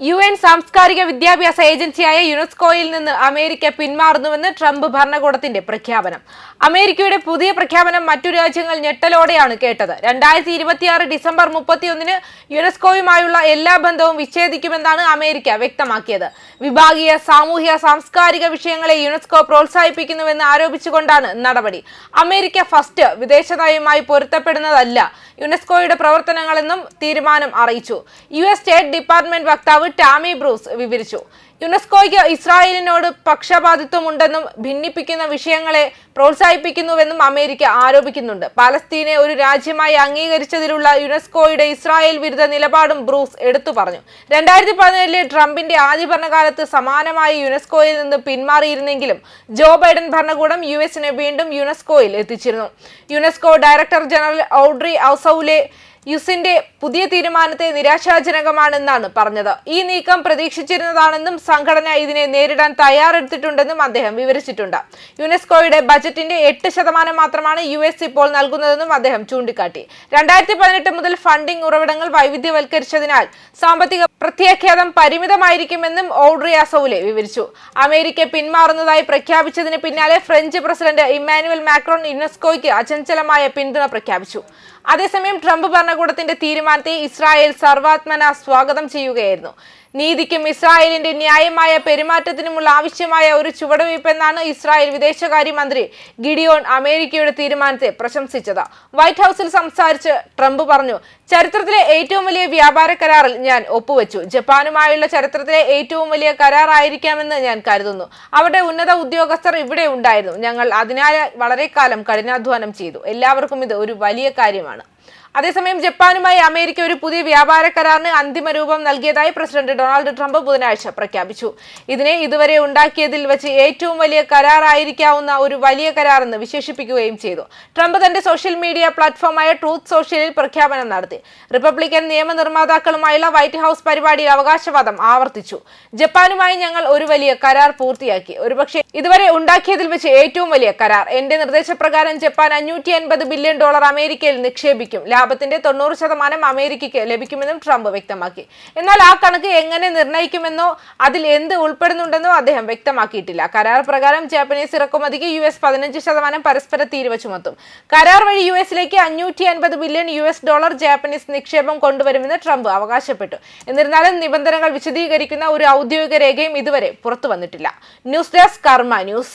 U N സാംസ്കാരിക വിദ്യാഭ്യാസ ഏജൻസിയായ യുനെസ്കോയിൽ നിന്ന് അമേരിക്ക പിന്മാറുന്നുവെന്ന് ട്രംപ് ഭരണകൂടത്തിന്റെ പ്രഖ്യാപനം. അമേരിക്കയുടെ പുതിയ പ്രഖ്യാപനം മറ്റു രാജ്യങ്ങൾ ഞെട്ടലോടെയാണ് കേട്ടത്. രണ്ടായിരത്തി ഇരുപത്തിയാറ് ഡിസംബർ മുപ്പത്തിയൊന്നിന് യുനെസ്കോയുമായുള്ള എല്ലാ ബന്ധവും വിച്ഛേദിക്കുമെന്നാണ് അമേരിക്ക വ്യക്തമാക്കിയത്. വിഭാഗീയ സാമൂഹ്യ സാംസ്കാരിക വിഷയങ്ങളെ യുനെസ്കോ പ്രോത്സാഹിപ്പിക്കുന്നുവെന്ന് ആരോപിച്ചുകൊണ്ടാണ് നടപടി. അമേരിക്ക ഫസ്റ്റ് വിദേശ നയവുമായി പൊരുത്തപ്പെടുന്നതല്ല യുനെസ്കോയുടെ പ്രവർത്തനങ്ങളെന്നും തീരുമാനം അറിയിച്ചു. യു എസ് സ്റ്റേറ്റ് ഡിപ്പാർട്ട്മെന്റ് വക്താവ് ടാമി ബ്രൂസ് വിവരിച്ചു. യുനെസ്കോയ്ക്ക് ഇസ്രായേലിനോട് പക്ഷപാതിത്വം ഉണ്ടെന്നും ഭിന്നിപ്പിക്കുന്ന വിഷയങ്ങളെ പ്രോത്സാഹിപ്പിക്കുന്നുവെന്നും അമേരിക്ക ആരോപിക്കുന്നുണ്ട്. പാലസ്തീനെ ഒരു രാജ്യമായി അംഗീകരിച്ചതിലുള്ള യുനെസ്കോയുടെ ഇസ്രായേൽ വിരുദ്ധ നിലപാടും ബ്രൂസ് എടുത്തു പറഞ്ഞു. രണ്ടായിരത്തി പതിനേഴിലെ ട്രംപിന്റെ ആദ്യ ഭരണകാലത്ത് സമാനമായി യുനെസ്കോയിൽ നിന്ന് പിന്മാറിയിരുന്നെങ്കിലും ജോ ബൈഡൻ ഭരണകൂടം യു എസിനെ വീണ്ടും യുനെസ്കോയിൽ എത്തിച്ചിരുന്നു. UNESCO director general Audrey Azoulay യുസിന്റെ പുതിയ തീരുമാനത്തെ നിരാശാജനകമാണെന്നാണ് പറഞ്ഞത്. ഈ നീക്കം പ്രതീക്ഷിച്ചിരുന്നതാണെന്നും സംഘടന ഇതിനെ നേരിടാൻ തയ്യാറെടുത്തിട്ടുണ്ടെന്നും അദ്ദേഹം വിവരിച്ചിട്ടുണ്ട്. യുനെസ്കോയുടെ ബജറ്റിന്റെ എട്ട് ശതമാനം മാത്രമാണ് യു എസ് ഇപ്പോൾ നൽകുന്നതെന്നും അദ്ദേഹം ചൂണ്ടിക്കാട്ടി. രണ്ടായിരത്തി പതിനെട്ട് മുതൽ ഫണ്ടിംഗ് ഉറവിടങ്ങൾ വൈവിധ്യവൽക്കരിച്ചതിനാൽ സാമ്പത്തിക പ്രത്യാഖ്യാതം പരിമിതമായിരിക്കുമെന്നും ഓഡ്രി അസൌലെ വിവരിച്ചു. അമേരിക്ക പിന്മാറുന്നതായി പ്രഖ്യാപിച്ചതിന് പിന്നാലെ ഫ്രഞ്ച് പ്രസിഡന്റ് ഇമ്മാനുവൽ മാക്രോൺ യുനെസ്കോയ്ക്ക് അചഞ്ചലമായ പിന്തുണ പ്രഖ്യാപിച്ചു. അതേസമയം ട്രംപ് ഭരണകൂടത്തിന്റെ തീരുമാനത്തെ ഇസ്രായേൽ സർവാത്മന സ്വാഗതം ചെയ്യുകയായിരുന്നു. നീതിക്കും ഇസ്രായേലിന്റെ ന്യായമായ പെരുമാറ്റത്തിനുമുള്ള ആവശ്യമായ ഒരു ചുവടുവയ്പ്പെന്നാണ് ഇസ്രായേൽ വിദേശകാര്യമന്ത്രി ഗിഡിയോൺ അമേരിക്കയുടെ തീരുമാനത്തെ പ്രശംസിച്ചത്. വൈറ്റ് ഹൌസിൽ സംസാരിച്ച് ട്രംപ് പറഞ്ഞു ചരിത്രത്തിലെ ഏറ്റവും വലിയ വ്യാപാര കരാറിൽ ഞാൻ ഒപ്പുവെച്ചു. ജപ്പാനുമായുള്ള ചരിത്രത്തിലെ ഏറ്റവും വലിയ കരാറായിരിക്കാമെന്ന് ഞാൻ കരുതുന്നു. അവിടെ ഉന്നത ഉദ്യോഗസ്ഥർ ഇവിടെ ഉണ്ടായിരുന്നു. ഞങ്ങൾ അതിനായി വളരെ കാലം കഠിനാധ്വാനം ചെയ്തു. എല്ലാവർക്കും ഇത് ഒരു വലിയ കാര്യമാണ്. അതേസമയം ജപ്പാനുമായി അമേരിക്ക ഒരു പുതിയ വ്യാപാര കരാറിന് അന്തിമ രൂപം നൽകിയതായി പ്രസിഡന്റ് ഡൊണാൾഡ് ട്രംപ് ബുധനാഴ്ച പ്രഖ്യാപിച്ചു. ഇതിനെ ഇതുവരെ ഉണ്ടാക്കിയതിൽ വെച്ച് ഏറ്റവും വലിയ കരാറായിരിക്കാവുന്ന ഒരു വലിയ കരാറെന്ന് വിശേഷിപ്പിക്കുകയും ചെയ്തു. ട്രംപ് തന്റെ സോഷ്യൽ മീഡിയ പ്ലാറ്റ്ഫോമായ ട്രൂത്ത് സോഷ്യലിൽ പ്രഖ്യാപനം നടത്തി. റിപ്പബ്ലിക്കൻ നിയമനിർമ്മാതാക്കളുമായുള്ള വൈറ്റ് ഹൌസ് പരിപാടിയിൽ അവകാശവാദം ആവർത്തിച്ചു. ജപ്പാനുമായി ഞങ്ങൾ ഒരു വലിയ കരാർ പൂർത്തിയാക്കി. ഒരുപക്ഷെ ഇതുവരെ ഉണ്ടാക്കിയതിൽ വെച്ച് ഏറ്റവും വലിയ കരാർ. എന്റെ നിർദ്ദേശപ്രകാരം ജപ്പാൻ അഞ്ഞൂറ്റി ബില്യൺ ഡോളർ അമേരിക്കയിൽ നിക്ഷേപിക്കും. ലാഭത്തിന്റെ തൊണ്ണൂറ് ശതമാനം അമേരിക്കയ്ക്ക് ലഭിക്കുമെന്നും ട്രംപ് വ്യക്തമാക്കി. എന്നാൽ ആ കണക്ക് എങ്ങനെ നിർണയിക്കുമെന്നോ അതിൽ എന്ത് ഉൾപ്പെടുന്നുണ്ടെന്നോ അദ്ദേഹം വ്യക്തമാക്കിയിട്ടില്ല. കരാർ പ്രകാരം ജാപ്പനീസ് ഇറക്കുമതിക്ക് യു എസ് പതിനഞ്ച് ശതമാനം പരസ്പര തീരുവ ചുമത്തും. കരാർ വഴി യു എസിലേക്ക് അഞ്ഞൂറ്റി അൻപത് billion U S dollar Japanese നിക്ഷേപം കൊണ്ടുവരുമെന്ന് ട്രംപ് അവകാശപ്പെട്ടു. എന്നിരുന്നാലും നിബന്ധനകൾ വിശദീകരിക്കുന്ന ഒരു ഔദ്യോഗിക രേഖയും ഇതുവരെ പുറത്തു വന്നിട്ടില്ല. News desk Karma news.